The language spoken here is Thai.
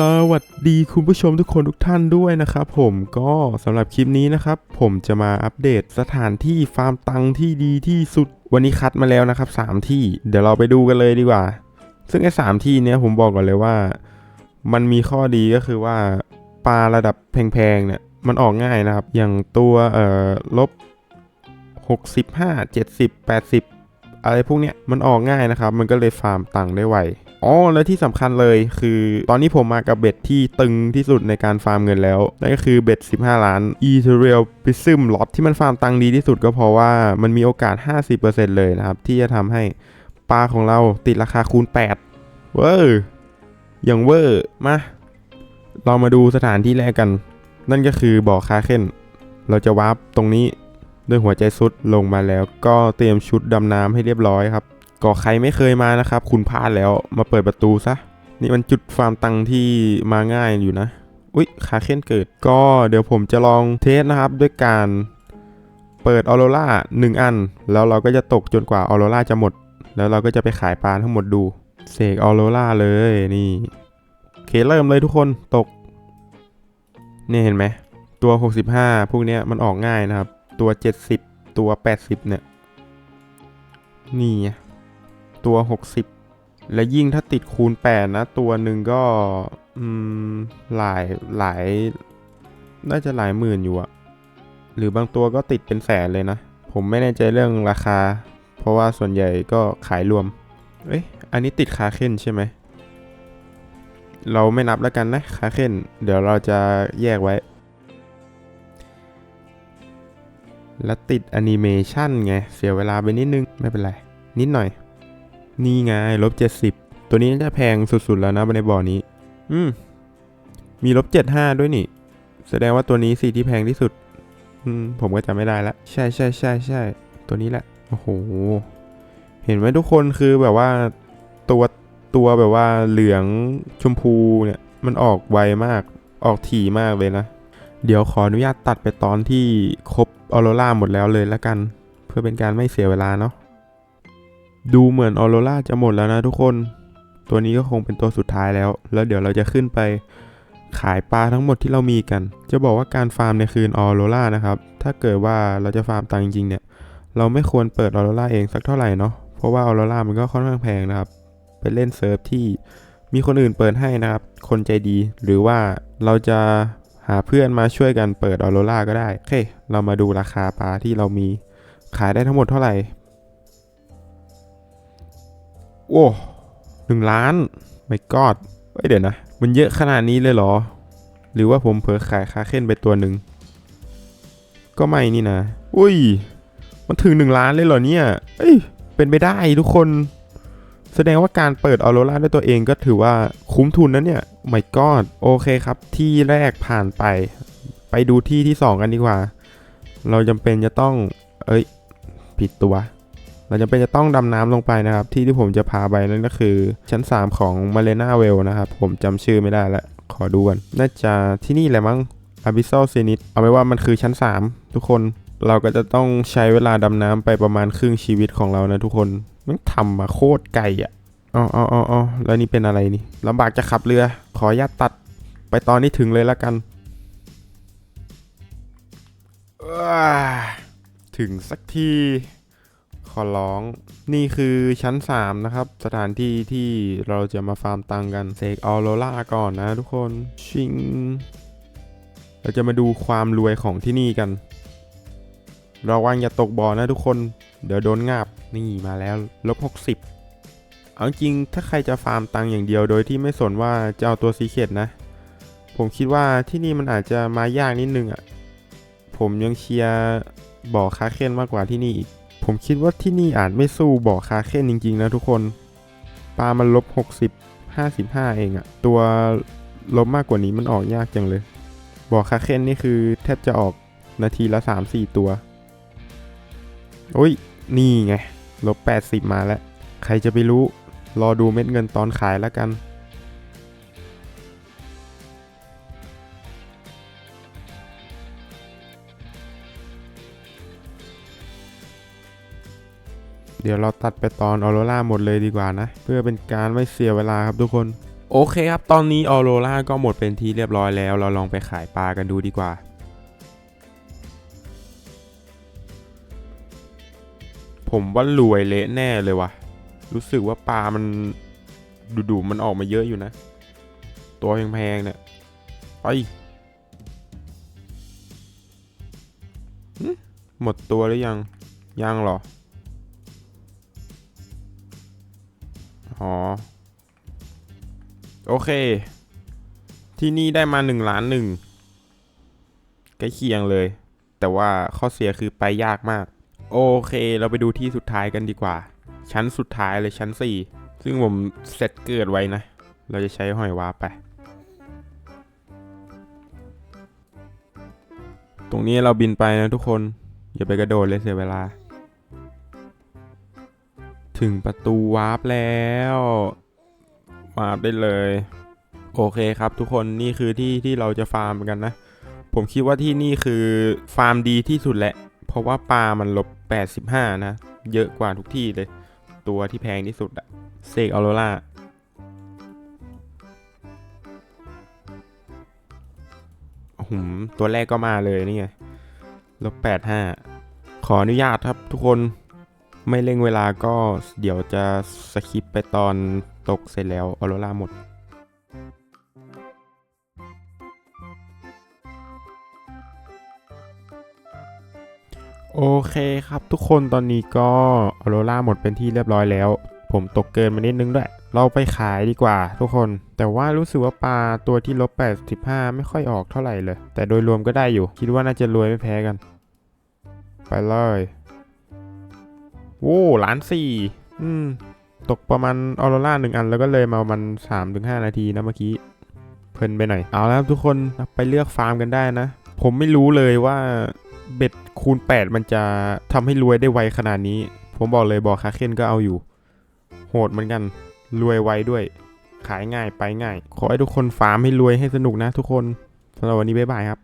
สวัสดีคุณผู้ชมทุกคนทุกท่านด้วยนะครับผมก็สำหรับคลิปนี้นะครับ ผมจะมาอัปเดตสถานที่ฟาร์มตังที่ดีที่สุด วันนี้คัดมาแล้วนะครับ 3 ที่เดี๋ยวเราไปดูกันเลยดีกว่า ซึ่งไอ้สามที่เนี้ยผมบอกก่อนเลยว่า มันมีข้อดีก็คือว่าปลาระดับแพงๆเนี่ยมันออกง่ายนะครับ อย่างตัวเอ่อลบ65 70 80 อะไรพวกเนี้ยมันออกง่ายนะครับ มันก็เลยฟาร์มตังค์ได้ไว อ๋อและที่สำคัญเลยคือตอนนี้ผมมากับเบ็ดที่ตึงที่สุดในการฟาร์มเงินแล้วนั่นก็คือเบ็ด 15 ล้าน e t h e r e a l Prism Lot ที่มันฟาร์มตังค์ดีที่สุดก็เพราะว่ามันมีโอกาส 50%เลยนะครับ ที่จะทำให้ปลาของเราติดราคาคูณ 8 เวอร์อย่างเวอร์มา เรามาดูสถานที่แรกกัน นั่นก็คือบ่อคาเคนเราจะวาร์ปตรงนี้ด้วยหัวใจสุดลงมาแล้วก็เตรียมชุดดำน้ำให้เรียบร้อยครับ ก็ใครไม่เคยมานะครับ คุณพลาดแล้วมาเปิดประตูซะ นี่มันจุดฟาร์มตังที่มาง่ายอยู่นะ อุ๊ยคาเคนเกิด ก็เดี๋ยวผมจะลองเทสนะครับ ด้วยการเปิดออโรราหนึ่งอัน แล้วเราก็จะตกจนกว่าออโรราจะหมด แล้วเราก็จะไปขายปลาทั้งหมดดูเสกออโรราเลยนี่เคเริ่มเลยทุกคนตกนี่เห็นไหมตัว 65 พวกเนี้ยมันออกง่ายนะครับ ตัว 70 ตัว 80 เนี่ย นี่ ตัว 60 และยิ่งถ้าติดคูณ 8 นะ ตัวหนึ่งก็อืมหลายหลายน่าจะหลายหมื่นอยู่อะหรือบางตัวก็ติดเป็นแสนเลยนะ ผมไม่แน่ใจเรื่องราคา เพราะว่าส่วนใหญ่ก็ขายรวม เอ้ยอันนี้ติดคาเคนใช่ไหม เราไม่นับแล้วกันนะคาเคนเดี๋ยวเราจะแยกไว้ แล้วติดแอนิเมชันไง เสียเวลาไปนิดนึง ไม่เป็นไร นิดหน่อย นี่ไงลบเจ็ดสิบตัวนี้น่าจะแพงสุดๆแล้วนะในบ่อนี้ อืม มีลบเจ็ดห้าด้วยนี่ แสดงว่าตัวนี้สิที่แพงที่สุด อืม ผมก็จำไม่ได้ละใช่ใช่ใช่ใช่ตัวนี้แหละ โอ้โห เห็นไหมทุกคนคือแบบว่าตัวตัวแบบว่าเหลืองชมพูเนี่ย มันออกไวมาก ออกถี่มากเลยนะ เดี๋ยวขออนุญาตตัดไปตอนที่ครบออโรราหมดแล้วเลยละกัน เพื่อเป็นการไม่เสียเวลาเนาะ ดูเหมือนออโรราจะหมดแล้วนะทุกคน ตัวนี้ก็คงเป็นตัวสุดท้ายแล้ว แล้วเดี๋ยวเราจะขึ้นไปขายปลาทั้งหมดที่เรามีกัน จะบอกว่าการฟาร์มในคืนออโรรานะครับ ถ้าเกิดว่าเราจะฟาร์มตังจริงๆเนี่ย เราไม่ควรเปิดออโรราเองสักเท่าไหร่เนาะ เพราะว่าออโรรามันก็ค่อนข้างแพงนะครับ ไปเล่นเซิร์ฟที่มีคนอื่นเปิดให้นะครับ คนใจดี หรือว่าเราจะหาเพื่อนมาช่วยกันเปิดออโรราก็ได้ โอเค เรามาดูราคาปลาที่เรามีขายได้ทั้งหมดเท่าไหร่ โอ้หนึ่งล้านไม่กอดเฮ้ยเดี๋ยวนะ มันเยอะขนาดนี้เลยเหรอ หรือว่าผมเผลอขายคาเค้นไปตัวหนึ่ง ก็ไม่นี่นะ อุ้ย มันถึงหนึ่งล้านเลยเหรอเนี่ย เอ้ย เป็นไปได้ทุกคน แสดงว่าการเปิดออโรราด้วยตัวเองก็ถือว่าคุ้มทุนนะเนี่ยไม่กอดโอเคครับ ที่แรกผ่านไป ไปดูที่ที่ 2 กันดีกว่า เราจำเป็นจะต้อง เอ้ย ผิดตัว เราจำเป็นจะต้องดำน้ำลงไปนะครับ ที่ที่ผมจะพาไปนั่นก็คือ ชั้น 3 ของมาเลนาเวลนะครับ ผมจำชื่อไม่ได้แล้วขอดูกันน่าจะที่นี่แหละมั้ง Abyssal Zenith เอาไว้ว่ามันคือชั้น 3 ทุกคนเราก็จะต้องใช้เวลาดำน้ำไปประมาณครึ่งชีวิตของเรานะทุกคนมันทำมาโคตรไกลอะอ๋ออ๋ออ๋อแล้วนี่เป็นอะไรนี่ลำบากจะขับเรือ ขออนุญาตตัดไปตอนนี้ถึงเลยละกัน ถึงสักที ขอร้อง นี่คือชั้น 3 นะครับ สถานที่ที่เราจะมาฟาร์มตังกันเซกออโรล่าก่อนนะทุกคนชิง เราจะมาดูความรวยของที่นี่กันระวังอย่าตกบ่อนะทุกคน เดี๋ยวโดนงาบ นี่มาแล้วลบ60 เอาจริงถ้าใครจะฟาร์มตังอย่างเดียวโดยที่ไม่สนว่าจะเอาตัวซีเคดนะ ผมคิดว่าที่นี่มันอาจจะมายากนิดนึงอะ่ะ ผมยังเชียร์บ่อคาเคนมากกว่าที่นี่อีก ผมคิดว่าที่นี่อาจไม่สู้บ่อคาเคนจริง ๆ นะทุกคน ปลามันลบ 60 55 เองอะตัวลบมากกว่านี้มันออกยากจังเลย บ่อคาเคนนี่คือแทบจะออกนาทีละ 3-4 ตัว โอ้ย นี่ไง ลบ 80 มาแล้ว ใครจะไปรู้ รอดูเม็ดเงินตอนขายแล้วกัน เดี๋ยวเราตัดไปตอนออโรราหมดเลยดีกว่านะ เพื่อเป็นการไม่เสียเวลาครับทุกคน โอเคครับ ตอนนี้ออโรราก็หมดเป็นที่เรียบร้อยแล้ว เราลองไปขายปลากันดูดีกว่า ผมว่ารวยเละแน่เลยวะรู้สึกว่าปลามันดูๆมันออกมาเยอะอยู่นะ ตัวแพงๆเนี่ย ไปหมดตัวหรือยัง ยังหรอ อ๋อ โอเค ที่นี่ได้มาหนึ่งล้านหนึ่งใกล้เคียงเลย แต่ว่าข้อเสียคือไปยากมาก โอเค เราไปดูที่สุดท้ายกันดีกว่า ชั้นสุดท้ายเลยชั้น 4 ซึ่งผมเซตเกิดไว้นะ เราจะใช้หอยวาไป ตรงนี้เราบินไปนะทุกคน อย่าไปกระโดดเลยเสียเวลา ถึงประตูวาร์ปแล้ววาร์ปได้เลย โอเคครับทุกคนนี่คือที่ที่เราจะฟาร์มกันนะ ผมคิดว่าที่นี่คือฟาร์มดีที่สุดแหละ เพราะว่าปลามันลบ 85 นะ เยอะกว่าทุกที่เลย ตัวที่แพงที่สุดอะเซกออโรราหืมตัวแรกก็มาเลยนี่ไงลบ 85 ขออนุญาตครับทุกคน ไม่เร่งเวลาก็เดี๋ยวจะสคิปไปตอนตกเสร็จแล้วออโรราหมดโอเคครับทุกคนตอนนี้ก็ออโรราหมดเป็นที่เรียบร้อยแล้ว ผมตกเกินมานิดนึงด้วย เราไปขายดีกว่าทุกคน แต่ว่ารู้สึกว่าปลาตัวที่ลบ 85 ไม่ค่อยออกเท่าไหร่เลย แต่โดยรวมก็ได้อยู่ คิดว่าน่าจะรวยไม่แพ้กัน ไปเลย โว้ล้านสี่อืม ตกประมาณออโรราหนึ่งอันแล้วก็เลยมามันสามถึงห้านาทีนะเมื่อกี้ เพลินไปหน่อย เอาแล้วทุกคนไปเลือกฟาร์มกันได้นะ ผมไม่รู้เลยว่าเบ็ดคูณ 8 มันจะทำให้รวยได้ไวขนาดนี้ ผมบอกเลยบอกคาเคนก็เอาอยู่ โหดเหมือนกัน รวยไวด้วย ขายง่ายไปง่าย ขอให้ทุกคนฟาร์มให้รวยให้สนุกนะทุกคนสำหรับวันนี้บ๊ายบายครับ